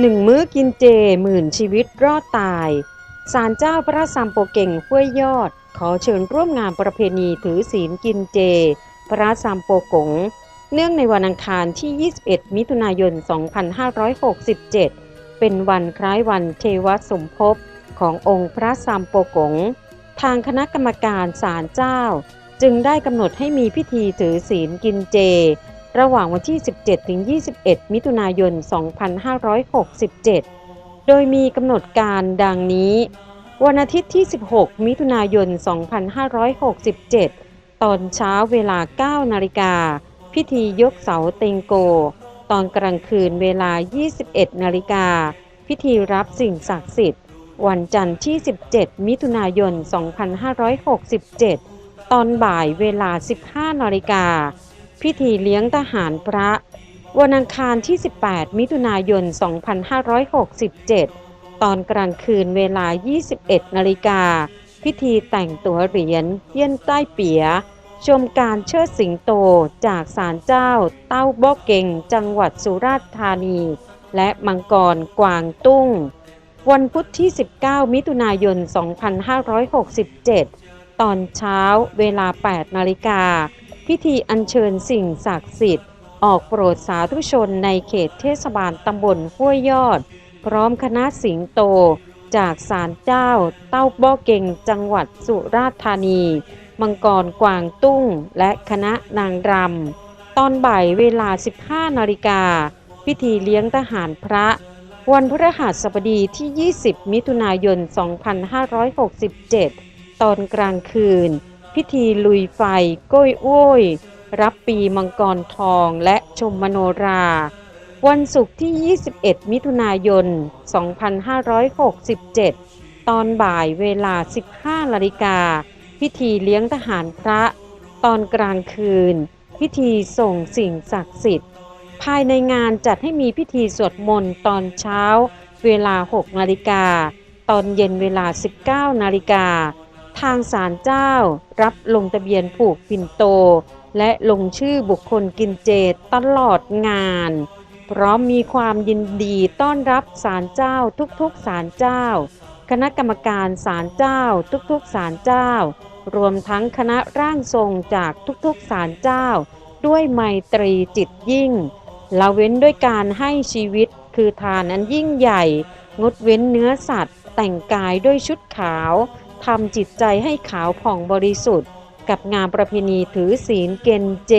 หนึ่งมื้อกินเจหมื่นชีวิตรอดตายศาลเจ้าพระสัมโปเก่งห้วยยอด ขอเชิญร่วมงานประเพณีถือศีลกินเจ พระสัมโปกง เนื่องในวันอังคารที่ 21 มิถุนายน 2567 เป็นวันคล้ายวันเทวสมภพขององค์พระสัมโปกง ทางคณะกรรมการศาลเจ้า จึงได้กำหนดให้มีพิธีถือศีลกินเจ ระหว่างวันที่ 17 ถึง 21 มิถุนายน 2567 โดยมีกำหนดการดังนี้ วันอาทิตย์ที่ 16 มิถุนายน 2567 ตอนเช้าเวลา 9 นาฬิกา พิธียกเสาเต็งโก ตอนกลางคืนเวลา 21 นาฬิกา พิธีรับสิ่งศักดิ์สิทธิ์ วันจันทร์ที่ 17 มิถุนายน 2567 ตอนบ่ายเวลา 15 นาฬิกา พิธีเลี้ยงทหารพระวันอังคารที่ 18 มิถุนายน 2567 ตอนกลางคืนเวลา 21 นาฬิกา พิธีแต่งตัวเหรียญเยี่ยนใต้เปีย ชมการเชิดสิงโตจากศาลเจ้า เต้าบ่อเก่ง จังหวัดสุราษฎร์ธานี และมังกรกวางตุ้ง วันพุธที่ 19 มิถุนายน 2567 ตอนเช้าเวลา 8 นาฬิกา พิธีอัญเชิญสิ่งศักดิ์สิทธิ์ ออกโปรดสาธุชนในเขตเทศบาลตำบลห้วยยอด พร้อมคณะสิงโต จากศาลเจ้า เต้าบ่อเก่งจังหวัดสุราษฎร์ธานี มังกรกวางตุ้ง และคณะนางรำ ตอนบ่ายเวลา 15นาฬิกา พิธีเลี้ยงทหารพระ วันพฤหัสบดีที่ 20 มิถุนายน 2567 ตอนกลางคืน พิธีลุยไฟก้อยอ้วยรับปีมังกรทองและชมมโนรา วันศุกร์ที่ 21 มิถุนายน 2567 ตอนบ่ายเวลา 15นาฬิกา พิธีเลี้ยงทหารพระ ตอนกลางคืน พิธีส่งสิ่งศักดิ์สิทธิ์ ภายในงานจัดให้มีพิธีสวดมนต์ตอนเช้า เวลา 6 นาฬิกา ตอนเย็นเวลา 19 นาฬิกา ทางศาลเจ้า รับลงทะเบียนผูกปิ่นโต และลงชื่อบุคคลกินเจตลอดงาน พร้อมมีความยินดีต้อนรับศาลเจ้าทุกๆศาลเจ้า คณะกรรมการศาลเจ้าทุกๆศาลเจ้า รวมทั้งคณะร่างทรงจากทุกๆศาลเจ้า ด้วยไมตรีจิตยิ่งละเว้นด้วยการให้ชีวิตคือทานอันยิ่งใหญ่ งดเว้นเนื้อสัตว์ แต่งกายด้วยชุดขาว ทำจิตใจให้ขาวผ่องบริสุทธิ์ กับงานประเพณีถือศีลเกณฑ์เจ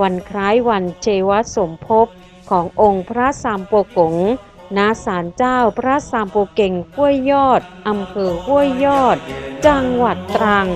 วันคล้ายวันเชวสมภพขององค์พระสามโปกงณศาลเจ้าพระสามโปเก่งห้วยยอดอำเภอห้วยยอด จังหวัดตรัง